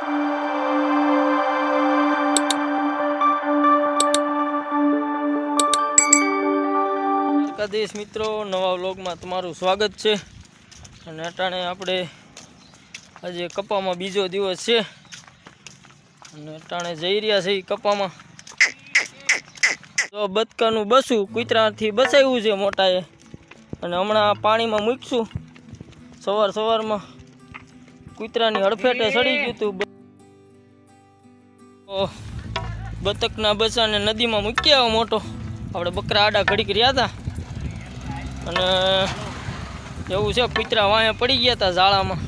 દ્વારકાધીશ મિત્રો, નવા વ્લોગમાં તમારું સ્વાગત છે. અને અટાણે આપણે આજે કપામાં બીજો દિવસ છે. અને અટાણે જઈ રહ્યા છે કપામાં. તો બતકાનું બસું કૂતરાથી બસાવ્યું છે મોટાએ. અને હમણાં પાણીમાં મૂકશું. સવાર સવારમાં કૂતરાની હડફેટે સડી ગયું હતું બતકના બસાને નદીમાં મૂકી આવ્યો મોટો. આપણે બકરા આડા ઘડીક રહ્યા હતા અને એવું છે, કૂતરા વાંહે પડી ગયા હતા ઝાડામાં.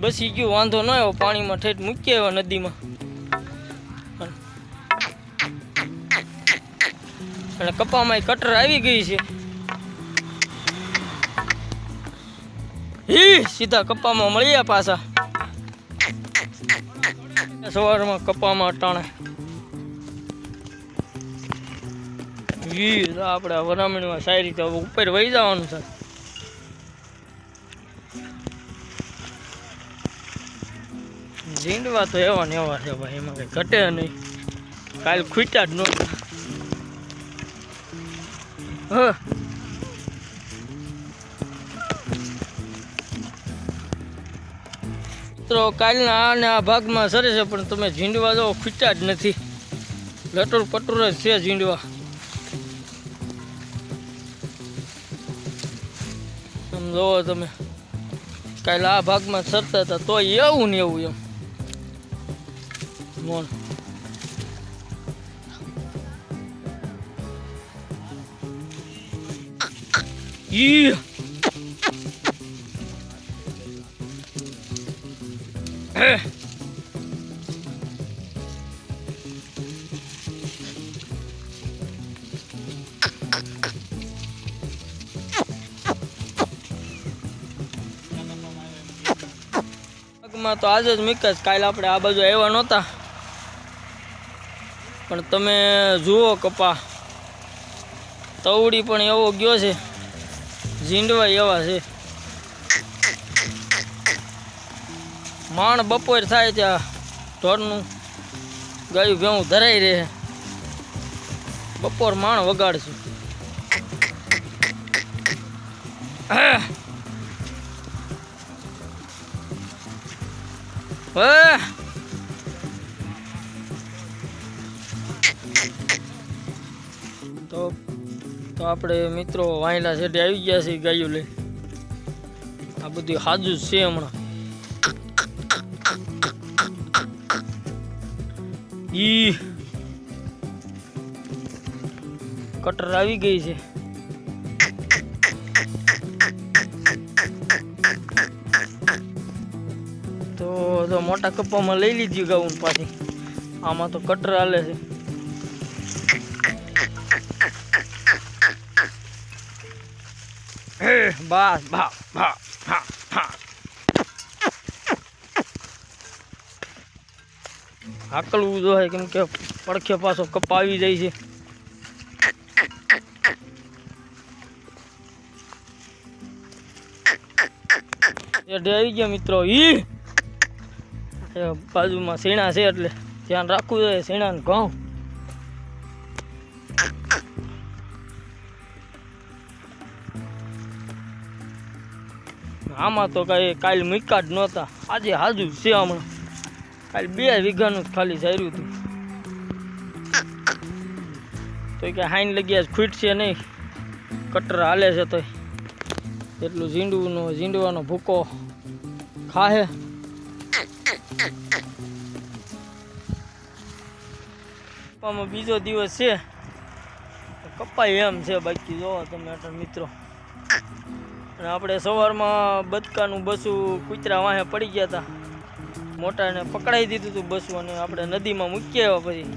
બસી ગયું, વાંધો ન આવ્યો, પાણીમાં ઠેઠ મૂકી આવ્યો નદીમાં. અને કપામાં કટર આવી ગઈ છે. ઈ સીધા કપામાં મળ્યા પાછા. સવારમાં કપામાં અટાણે. તો આપણે વરામણીમાં સારી રીતે ઉપર વહી જવાનું છે. ઝીંડવા તો એવા ને એવા છે ભાઈ, એમાં કઈ ઘટે નહીં. કાલ ખૂટ્યા જ નહોતા હ. મિત્રો, કાલના આ ને આ ભાગમાં સરે છે, પણ તમે ઝીંડવા જો ખૂટ્યા જ નથી. લટુર પટુર જ છે ઝીંડવા. આમ જોવો તમે. કાલે આ ભાગમાં સરતા હતા તો એવું ને એવું એમ. મોન ઈ. પગમાં તો આજે જ મીક જ કાલે આપણે આ બાજુ આવ્યા નહોતા. પણ તમે જુઓ કપા. તવડી પણ એવો ગયો છે. ઝીંડવા એવા છે. માણ બપોર થાય ત્યાં ઢોરનું ગાયું ભેવું ધરાઈ રહે બપોર માણ વગાડશું. તો તો આપણે મિત્રો વાયલા સેટે આવી ગયા છે ગાયું લઈ આ બધું હાજુ જ છે હમણાં. ઈ કટર આવી ગઈ છે. મોટા કપ્પામાં લઈ લીધી ગાઉન પાછી. આમાં તો કટર હાલે છે. બસ ભા ભા હા હા હાકલવું જોઈએ કેમ કે પડખે પાછો કપ્પા આવી જાય છે. એ આવી ગયા મિત્રો. ઈ! બાજુમાં સીણા છે એટલે ધ્યાન રાખવું જોઈએ સીણા ને ઘઉં. આમાં તો કઈ કાલ મૂક્યા જ નહોતા, આજે હાજુ છે હમણાં. કાલ બે વીઘાનું જ ખાલી ચાર્યું હતું. તો કે હાઈન લગ્યા ખૂટશે નહીં. કટર હાલે છે તો એટલું ઝીંડવું ઝીંડવાનો ભૂકો ખાહે. કપ્પામાં બીજો દિવસ છે. કપાઈ એમ છે બાકી જોવો તમે અટલ મિત્રો. અને આપણે સવારમાં બદકાનું બસું કૂતરા વાહે પડી ગયા હતા મોટાને પકડાઈ દીધું હતું બસું અને આપણે નદીમાં મૂકી આવ્યા પછી.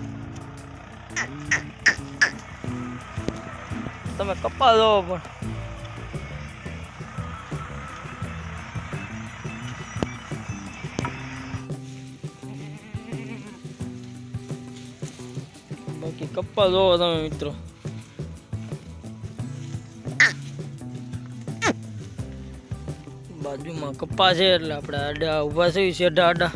તમે કપા દો પણ. પપ્પા જોવો તમે બાજુમાં કપ્પા છે એટલે આપણે આડા ઊભા ઊભા છે છેડા આડા.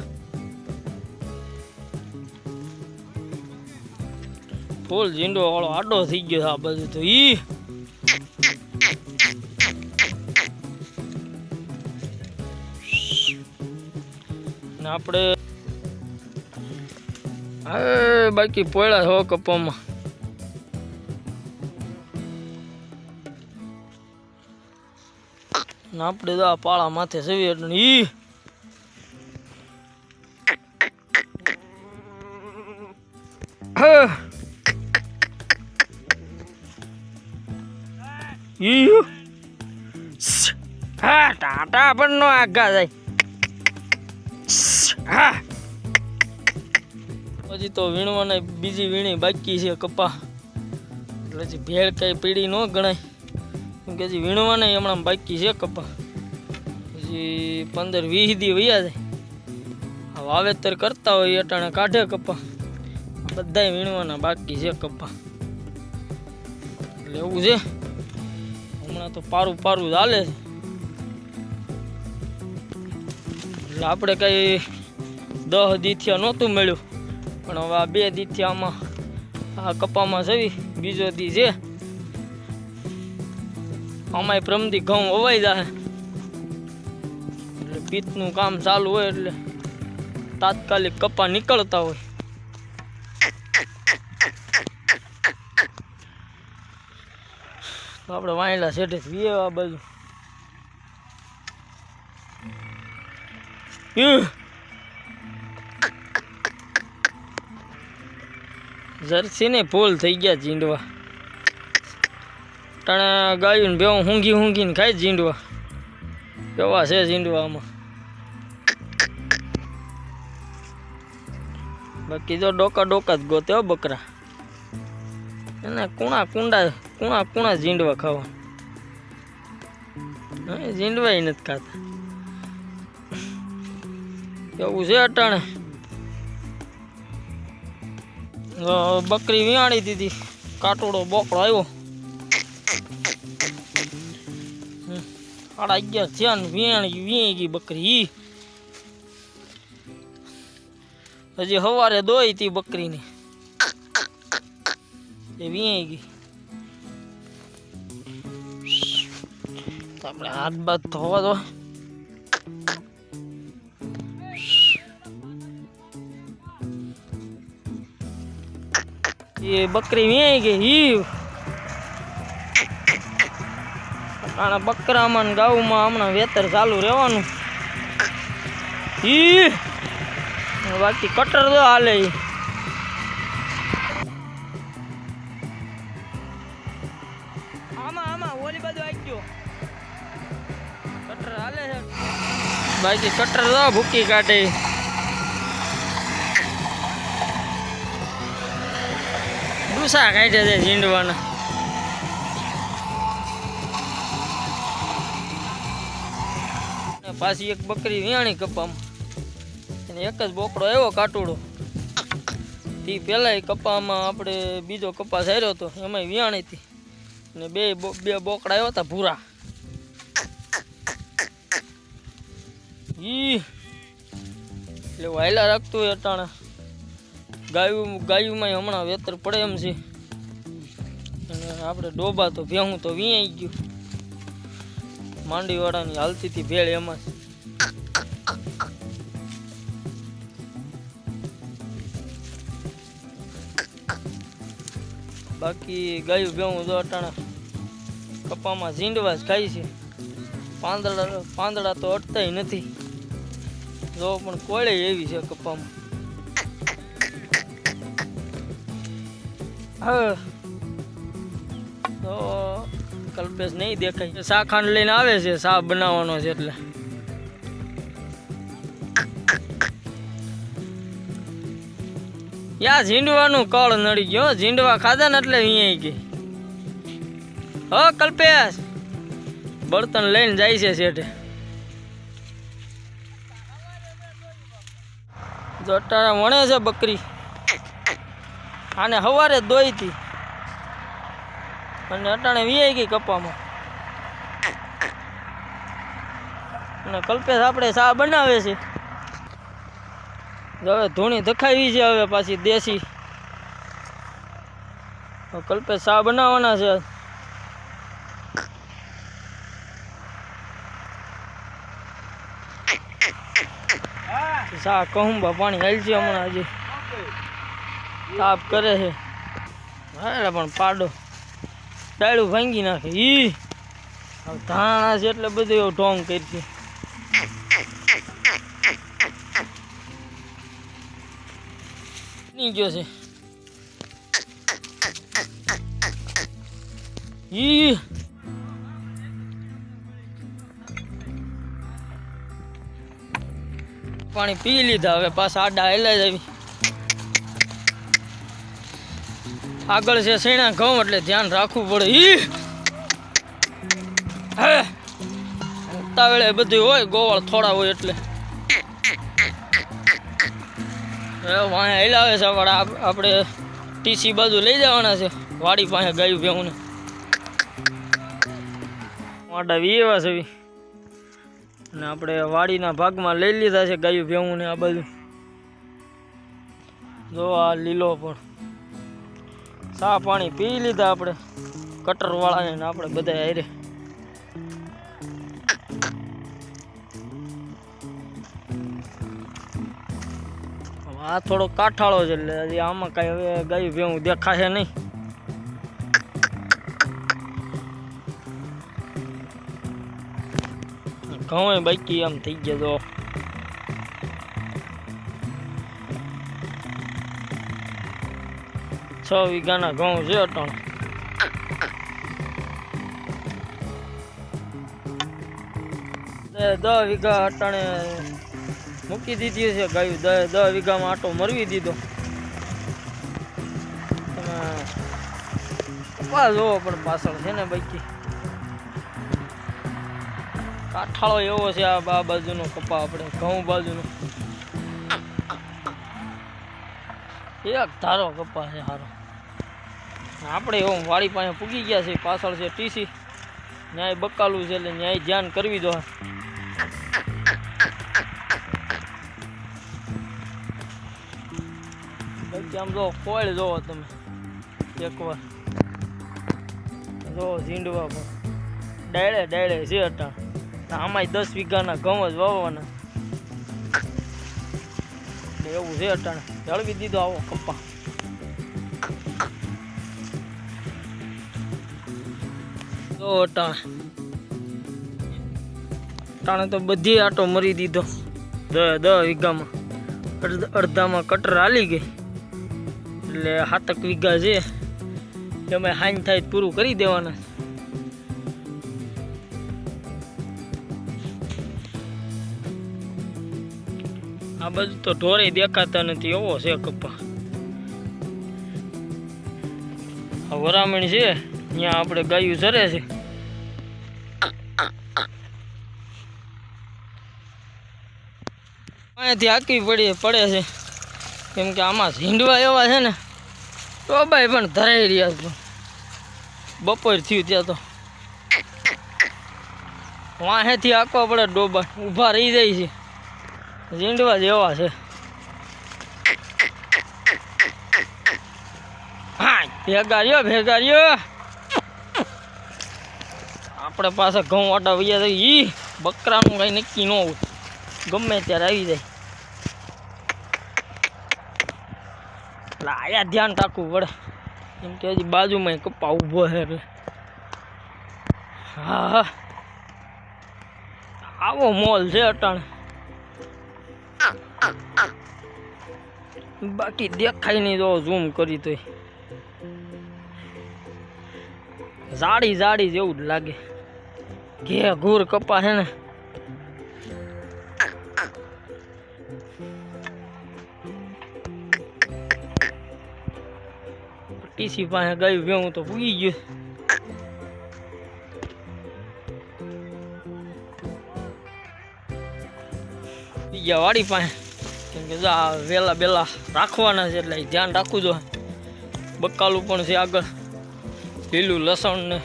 ફૂલ ઝીંડો વાળો આડો થઈ ગયો છે આ બધું તો, ઈ. આપણે હવે બાકી પોયડા હો કપામાં ને આપણે તો આ પાળા માથે સવી એટલે ઈ હા ઈ હા ટાટા પણ નો આગા જાય હા હજી તો વીણવાના બીજી વીણી બાકી છે કપા. એટલે હજી ભેળ કઈ પીડી ન ગણાય. કેમ કે હજી વીણવાના હમણાં બાકી છે કપા. હજી પંદર વીસ દી વૈયા જાય. વાવેતર કરતા હોય અટાણે કાઢે કપા. બધાય વીણવાના બાકી છે કપા. એટલે એવું છે. હમણાં તો પારું પારું ચાલે છે. એટલે આપણે કઈ દહ દીથિયા નહોતું મળ્યું. પણ હવે આ બે દીથી આમાં, આ કપામાં જવી, બીજો દી છે આમાંય પ્રમદી ઘઉં અવાઈ જાય એટલે પિત્તનું કામ ચાલુ હોય એટલે તાત્કાલિક કપા નીકળતા હોય. તો આપણે વાયલા શેઠે વીએ આ બાજુ યુ. જર્સી ને ફૂલ થઈ ગયા ઝીંડવા. ટાણા ગાયું ને બેવું હુંઘી હુંઘીને ખાય ઝીંડવા. કેવા છે ઝીંડવા આમાં. બાકી જો ડોકા ડોકા જ ગોતે બકરા. એને કુણા કુંડા કુણા કુણા ઝીંડવા ખાવા. ઝીંડવા નથી ખાતા. એવું છે અટાણે. બકરી વિયાણી દીધી. કાટોડો બોકડો આવ્યો. હમ. સાડા અગિયાર થયા ને વિયાણી વીણી ગઈ બકરી ઈ. હજી સવારે દોઈ હતી બકરીની. એ વીણી ગઈ. તો આપણે હાથ બાદ ધોવા દો. એ બકરી વેઈ ગઈ ઈ આના બકરામાં ગાઉમાં હમણાં વેતર ચાલુ રહેવાનું. ઈ. બાકી કટર તો હાલે આમાં આમાં, ઓલી બાજુ આવી કટર હાલે છે. બાકી કટર તો ભૂકી કાઢે. ડૂસા કાઢે છે ઝીંડવાના. પાછી એક બકરી વિયાણી કપામાં. અને એક જ બોકડો આવ્યો કાટુડો. તે પહેલાંય કપામાં આપણે બીજો કપાસ હાર્યો હતો એમાંય વિયાણી હતી. ને બે બો- બે બોકડા આવ્યા હતા ભૂરા. ઈ, એટલે વાયલા રાખતું હોય અટાણા. ગાયું ગાયુંમાં હમણાં વેતર પડે એમ છે. અને આપણે ડોબા તો ભેહું તો વીંઈ ગયું. માંડીવાળાની હાલતી ભેળ એમાં. બાકી ગાયું ભેહું તો અટાણા કપામાં ઝીંડવા જ ખાય છે. પાંદડા પાંદડા તો અટતાય નથી. જો પણ કોળે એવી છે કપામાં. હા. તો કલ્પેશ નહીં દેખાય. શા લઈને આવે છે શા બનાવવાનો છે એટલે. યા ઝીંડવાનું કળ નડી ગયો, ઝીંડવા ખાધા ને એટલે અહીંયા ગઈ. હો, કલ્પેશ. બળતણ લઈને જાય છે શેઠે. જો વણે છે બકરી. આને સવારે દોઈ હતી. અને અટાણે વીઆઈ ગઈ કપામાં. અને કલ્પેશ આપણે ચા બનાવે છે. હવે ધૂણી ધખાવી છે હવે પાછી દેશી. કલ્પેશ સા બનાવવાના છે સા કહું બા પાણી હાલ છે હમણાં હજી. તાપ કરે છે. હા પણ પાડો. ડાળું ભાંગી નાખે. ઈ. ધાણા છે એટલે બધું એવું ઢોંગ કરી છે ગયો છે. ઈ. પાણી પી લીધા હવે પાછા આડા હેલા જ આગળ છે શેણા ઘઉં, એટલે ધ્યાન રાખવું પડે. ઈ! હે! બધું હોય, ગોવાળ થોડા હોય એટલે. વાંહે હેલાવે છે પણ આપણે ટીસી બાજુ લઈ જવાના છે. વાડી પાસે ગાયું ભેવું ને વાડા વી એવા છે. અને આપણે વાડીના ભાગમાં લઈ લીધા છે ગાયું ભેવું ને આ બાજુ. જો આ લીલો પણ. ચા પાણી પી લીધા આપણે? કટર વાળાને ને આપણે બધા હારે. આ થોડો કાઠાળો છે એટલે હજી આમાં કાંઈ હવે ગાયું ભેવું દેખાશે નહીં. ઘઉં બાકી આમ થઈ ગયા તો. છ વીઘાના ઘઉં છે અટાણ. દસ વીઘા અટાણે મૂકી દીધી છે ગાયું. દસ દસ વીઘામાં આટો મરવી દીધો. કપા જોવો પણ પાછળ છે ને બાકી? કાઠાળો એવો છે આ બા બાજુનો કપા આપણે, ઘઉં બાજુનો. એક ધારો કપા છે સારો આપણે એવું વાડી પાસે પૂગી ગયા છે પાછળ છે ટીસી. ન્યાય બકાલું છે એટલે ન્યાય ધ્યાન કરવી દો આમ જો કોળ જોવો તમે, એકવાર. જો ઝીંડવા પર. ડાયડે ડાયડે છે અટાણ. આમાંય દસ વીઘાના ઘઉં જ વાવવાના. એવું છે અટાણે. જળવી દીધો આવો કપ્પા. જો અટાણે ટાણે તો બધી આટો મરી દીધો. દસ દસ વીઘામાં. અડધામાં કટર હાલી ગઈ. એટલે સાતક વીઘા છે. એમાં હાઈન થાય પૂરું કરી દેવાના. આ બધું તો ઢોરે દેખાતા નથી. એવો છે કપ્પા વરામણ છે. ત્યાં આપણે ગાયું ચરે છે. અહીંયાથી હાંકવી પડી, પડે છે. કેમ કે આમાં ઝીંડવા એવા છે ને ટોબાઈ પણ ધરાઈ રહ્યા છે. બપોર થયું ત્યાં તો. વાહેથી આંકવા પડે ડોબા, ઊભા રહી જાય છે. ઝીંડવા જેવા છે. ભેગા રહ્યો ભેગા રહ્યો. આપણે પાસે ઘઉં વાટા વૈયા ઈ બકરાનું કઈ નક્કી ન હોય. ગમે ત્યારે આવી જાય એટલે આયા ધ્યાન રાખવું પડે. કેમ કે હજી બાજુમાં કપ્પા ઊભો છે એટલે. હા આવો મોલ છે અટાણ. બાકી દેખાય નહીં તો ઝૂમ કરી તો જાડી જાડી જેવું જ લાગે. ઘે ઘૂર કપા છે ને. ટીસી પાસે ગયું ભેવું તો પૂગી ગયું. બીજા વાડી પાસે, કેમ કે જા, વેલા બેલા રાખવાના છે એટલે ધ્યાન રાખવું જો બકાલું પણ છે આગળ. લીલું લસણ ને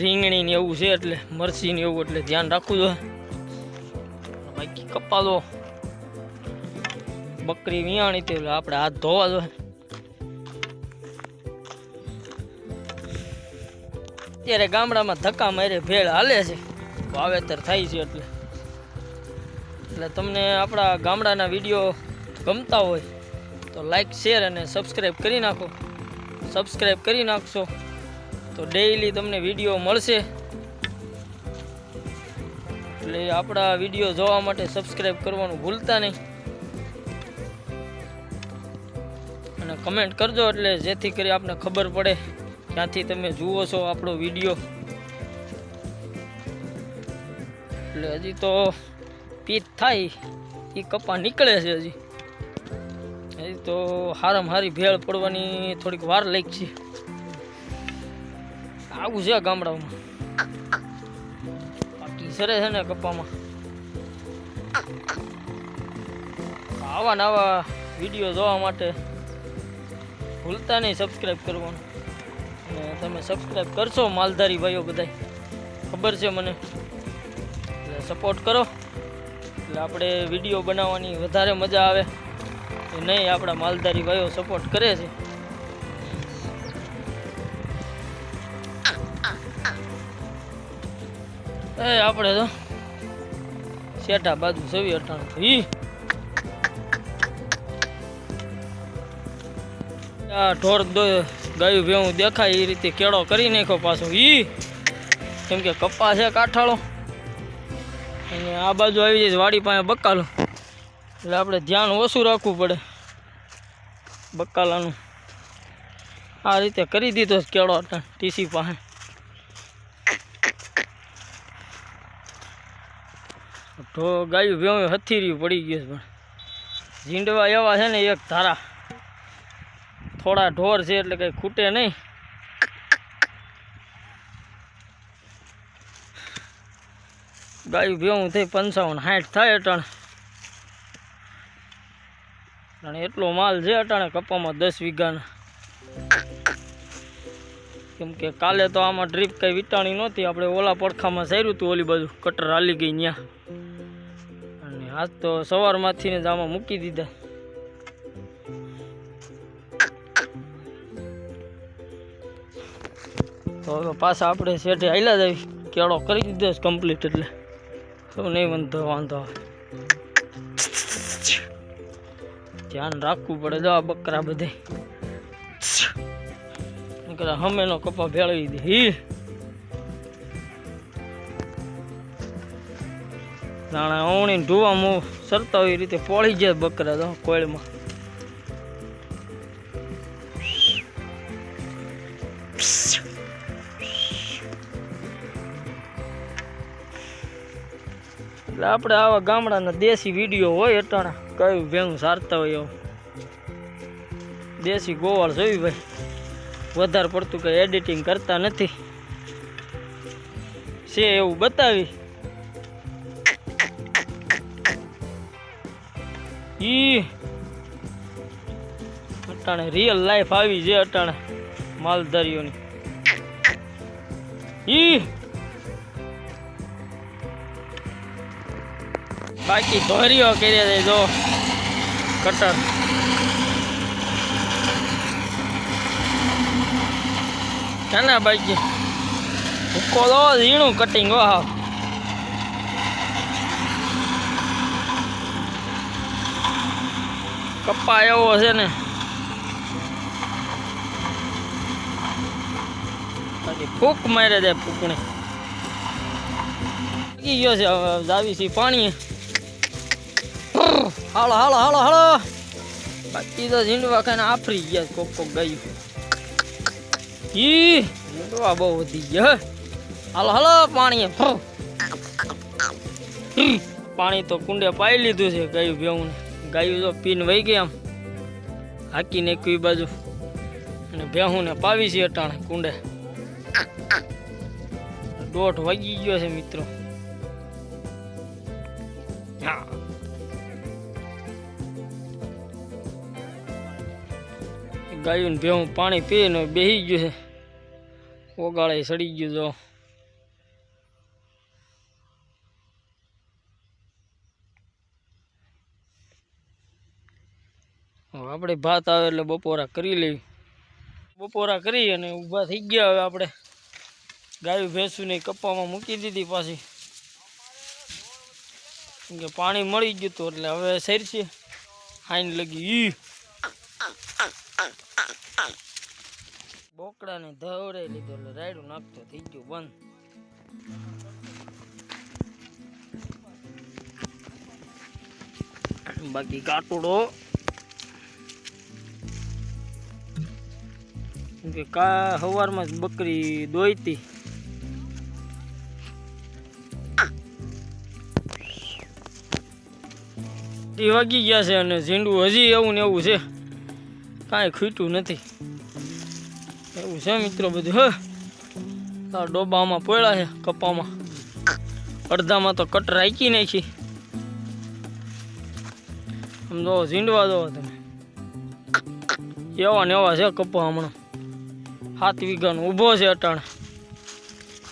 રીંગણી ને એવું છે એટલે મરચી ને એવું એટલે ધ્યાન રાખવું જોઈએ. બાકી કપાલો, બકરી વિયાણી તે આપણે હાથ ધોવા જોઈએ. અત્યારે ગામડામાં ધક્કા મારે ભેળ હાલે છે. વાવેતર થાય છે એટલે. એટલે તમને આપણા ગામડાના વીડિયો ગમતા હોય તો લાઈક શેર અને સબસ્ક્રાઈબ કરી નાખો. સબસ્ક્રાઈબ કરી નાખશો તો ડેઈલી તમને વીડિયો મળશે. એટલે આપણા વીડિયો જોવા માટે સબસ્ક્રાઈબ કરવાનું ભૂલતા નહીં. અને કમેન્ટ કરજો એટલે જેથી કરી આપને ખબર પડે. ક્યાંથી તમે જુઓ છો આપણો વીડિયો. એટલે હજી તો પીત થાય એ કપા નીકળે છે હજી. હજી તો હારામાં હારી ભેળ પડવાની થોડીક વાર લાગ છે આવું છે ગામડાઓમાં. બાકી સરે છે ને કપામાં. આવા નવા વીડિયો જોવા માટે ભૂલતા નહીં સબસ્ક્રાઈબ કરવાનું. તમે સબસ્ક્રાઈબ કરશો, માલધારી ભાઈઓ બધા ખબર છે મને. એટલે સપોર્ટ કરો. એટલે આપણે વીડિયો બનાવવાની વધારે મજા આવે. એ નહીં, આપણા માલધારી ભાઈઓ સપોર્ટ કરે છે. એ, આપણે તો શેઠા બાજુ સવી અટાણું ઈ. ઢોર ગાયું ભેવું દેખાય, એ રીતે કેળો કરી નાખ્યો પાછો. ઈ, કેમ કે કપ્પા છે કાંઠાળો. અને આ બાજુ આવી જાય વાડી પાસે બકાલો એટલે આપણે ધ્યાન ઓછું રાખવું પડે બકાલાનું આ રીતે કરી દીધો કેળો ટીસી પાસે. ઢો ગાયું ભેવું હથીર્યું પડી ગયું પણ. ઝીંડવા એવા છે ને એક ધારા. થોડા ઢોર છે એટલે કંઈ ખૂટે નહીં. ગાયું ભેવું થઈ પંચાવન, સાઠ થાય અટાણે. અને એટલો માલ છે અટાણે કપામાં દસ વીઘાના. કેમ કે કાલે તો આમાં ડ્રીપ કઈ વીટાણી નહોતી, આપણે ઓલા પડખામાં સાર્યું હતું ઓલી બાજુ, કટર હાલી ગઈ ત્યાં અને આજ તો સવારમાંથી જ આમાં મૂકી દીધા. તો પાછા આપણે શેઠે હાલ્યા જ આવી કેળો કરી દીધો છે કમ્પ્લીટ એટલે. તો નહીં વાંધો વાંધો. ધ્યાન રાખવું પડે. જો આ બકરા બધે. હમેનો કપા ભેળવી દે. હી. જાણે ઓણી ઢુવામાં સરતા હોય એ રીતે પોળી જાય બકરા તો કોયલમાં આપણે આવા ગામડાના દેશી વીડિયો હોય અટાણા, કયું ભેણું સારતા હોય એવું. દેશી ગોવાળ જોયું ભાઈ. વધારે પડતું કંઈ એડિટિંગ કરતા નથી. છે એવું બતાવી. ઈ અટાણે રિયલ લાઈફ આવી છે અટાણે, માલધારીઓની. ઈ બાકી ધોરીઓ કરી દે જો. કટર. કાના બાકી? ભૂકો દો ઝીણું કટિંગ હો, હા. કપ્પા એવો છે ને. ફૂક મારે દે ફૂકણી. ગયો છે જાવી છે પાણી હાલો હાલો હાલો હાલો. બાકી તો ઝીંડવા ખાઈને આફરી ગયા કોક કોક ગયું. ઈ ઝીંડવા બહુ વધી ગયા. હાલો હાલો પાણી પાણી તો કુંડે પાઈ લીધું છે ગાયું ભેવું ગાયું તો પીન વહી ગયા આમ. હાકીને એક બાજુ. અને ભેહું ને પાવી છે અટાણે કુંડે. દોઢ વાગી ગયો છે, મિત્રો. ગાયું ભેવું પાણી પીને બેસી ગયું છે. ઓગાળે સડી ગયું તો. આપણે ભાત આવે એટલે બપોરા કરી લઈ બપોરા કરી અને ઊભા થઈ ગયા હવે આપણે. ગાયું ભેંસું ને કપ્પામાં મૂકી દીધી પાછી. કે પાણી મળી ગયું હતું એટલે હવે શેર છે હાઈન લગી ઈ. બોકડાને ધવડાઈ લીધો એટલે રાયડું નાખતો, થઈ ગયું બંધ. બાકી કાટુડો. કે કા સવારમાં જ બકરી દોઈતી એ વાગી ગયા છે અને ઝીંડું હજી એવું ને એવું છે. કાંઈ ખૂટ્યું નથી. છે મિત્રો બધું, હે? આ ડોબામાં પડ્યા છે કપામાં. અડધામાં તો કટ રાખી નાખી. આમ જો ઝીંડવા દો તમે. એવા ને એવા છે કપા હમણાં. સાત વીઘાનો ઊભો છે અટાણે.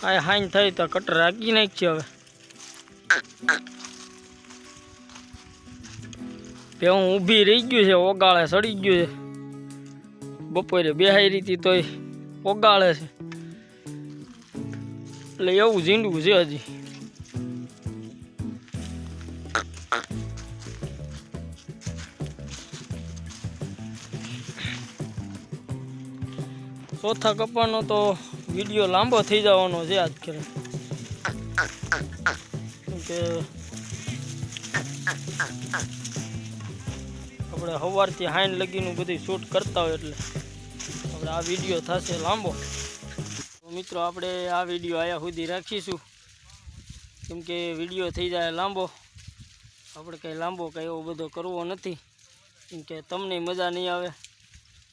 આ હાઈન થઈ તો કટ રાખી નાખી હવે. ભેહું ઊભી રહી ગયું છે, ઓગાળે સડી ગયું છે. બપોરે બેહાઈ રીતી તોય ઓગાળે છે. એટલે એવું ઝીંડવું છે હજી. ચોથા કપાનો તો વીડિયો લાંબો થઈ જવાનો છે આજ કે આપણે સવારથી હાઈન લગીનું બધું શૂટ કરતા હોય એટલે. આ વીડિયો થશે લાંબો. મિત્રો, આપણે આ વીડિયો આયા સુધી રાખીશું. કેમ કે વીડિયો થઈ જાય લાંબો. આપણે કંઈ લાંબો કંઈ એવો બધો કરવો નથી. કેમ કે તમને મજા નહીં આવે.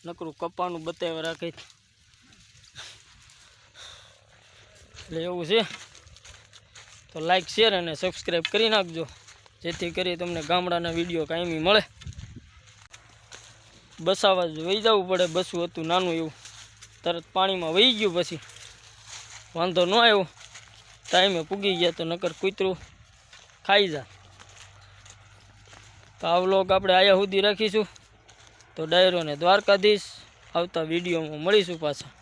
નકરું કપાનું બતાવ્યા રાખે. એટલે એવું છે. તો લાઈક શેર અને સબસ્ક્રાઈબ કરી નાખજો. જેથી કરી તમને ગામડાના વીડિયો કાયમી મળે. બસાવા વહી જવું પડે, બસું હતું નાનું એવું. તરત પાણીમાં વહી ગયું પછી. વાંધો ન આવ્યો. ટાઈમે પૂગી ગયા તો નકર કૂતરું ખાઈ જા. તો આ આપણે આયા સુધી રાખીશું. તો ડાયરોને દ્વારકાધીશ. આવતા વિડીયોમાં મળીશું પાછા.